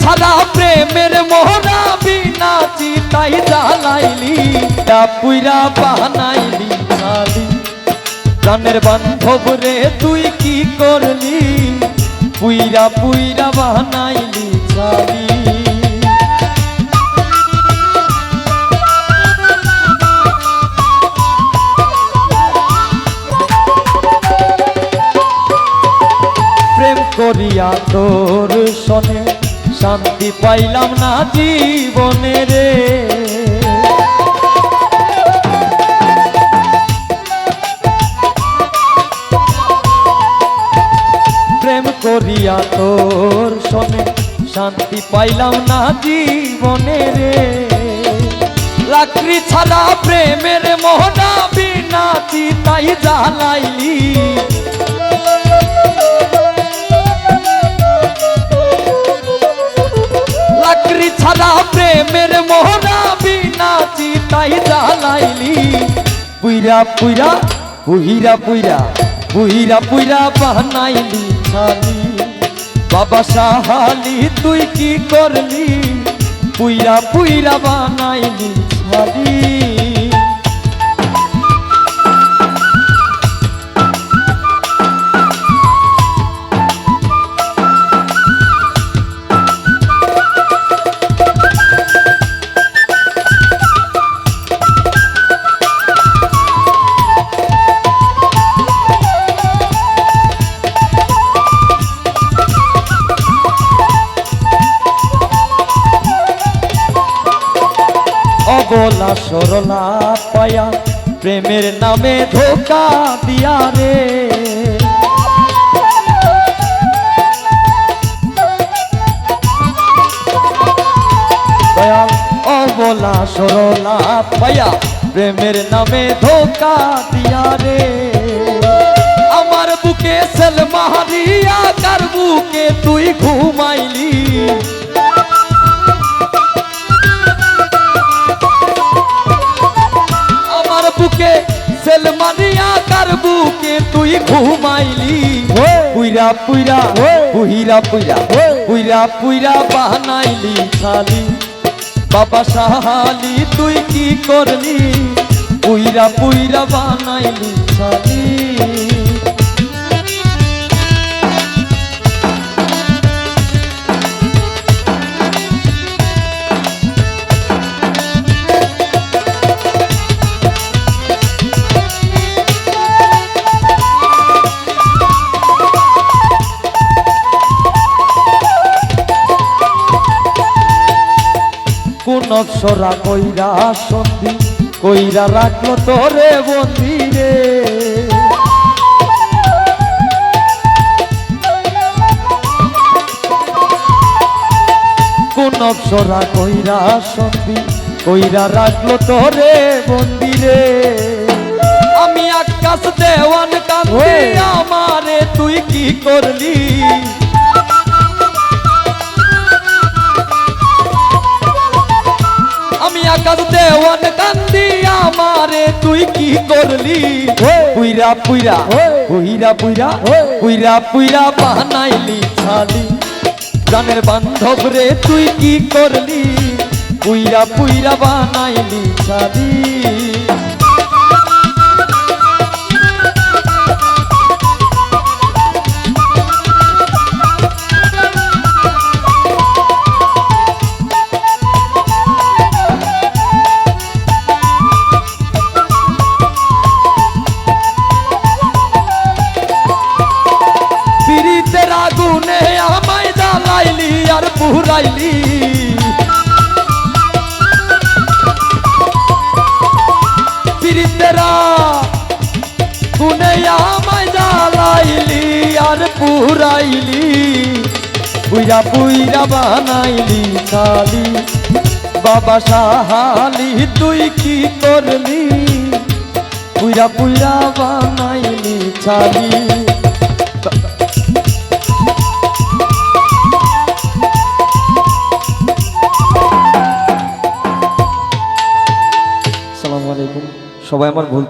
ছাড়া প্রেমের মোহরা বিনা চিতাই জ্বালাইলি পুইরা বানাইলি ছালি জানের বান্ধব রে, তুই কি করলি? পুইরা পুইরা বানাইলি প্রেম করিয়া তোর সনে শান্তি পাইলাম না জীবনে রে। প্রেম করিয়া তোর সনে শান্তি পাইলাম না জীবনে রে। লাকড়ি ছাড়া প্রেমের মোহনা বিনা চিতাই জ্বালাইলি। ছাড়া প্রেমের মোহনা বিনা চিতাই জ্বালাইলি। পুইরা পুইরা, পুহিরা পুইরা পুহিরা, পুইরা বানাইলি ছালি বাবা সাহালি, তুই কি করলি? পুইরা পুইরা বানাইলি ছালি অবলা সরলা পায়া, প্রেমের নামে ধোকা দিয়া রে। অবলা সরলা পায়া, প্রেমের নামে ধোকা দিয়া রে। আমার বুকে সেল মাহারিয়া কার বুকে তুই ঘুমাইলি? ঘুমাইলি। পুইরা পুইরা পুহিরা পুইরা পুইরা পুইরা বানাইলি ছালি বাবা সাহালি তুই কি করলি? পুইরা পুইরা বানাইলি ছালি কোন অপসরা কইরা সন্ধি কইরা রাখল তোরে বন্দি রে কোন কইরা সন্ধি কইরা রাখল তোরে বন্দি রে আমি আকাশ দেওয়ান কান্দি আমারে তুই কি করলি? আমি কাঁদতে দেওয়ান কান্দি আমারে তুই কি করলি? পুইরা পুইরা পুইরা পুইরা পুইরা পুইরা বানাইলি ছালি। জানের বান্ধব রে তুই কি করলি? পুইরা পুইরা বানাইলি ছালি। পুরাইলি পিরিতের আগুনে আমায় জ্বালাইলি আর পুরাইলি। পুইরা পুইরা বানাইলি চালি। বাবা সাহালি, তুই কি করলি? পুইরা পুইরা বানাইলি চালি। সবাই আমার ভুল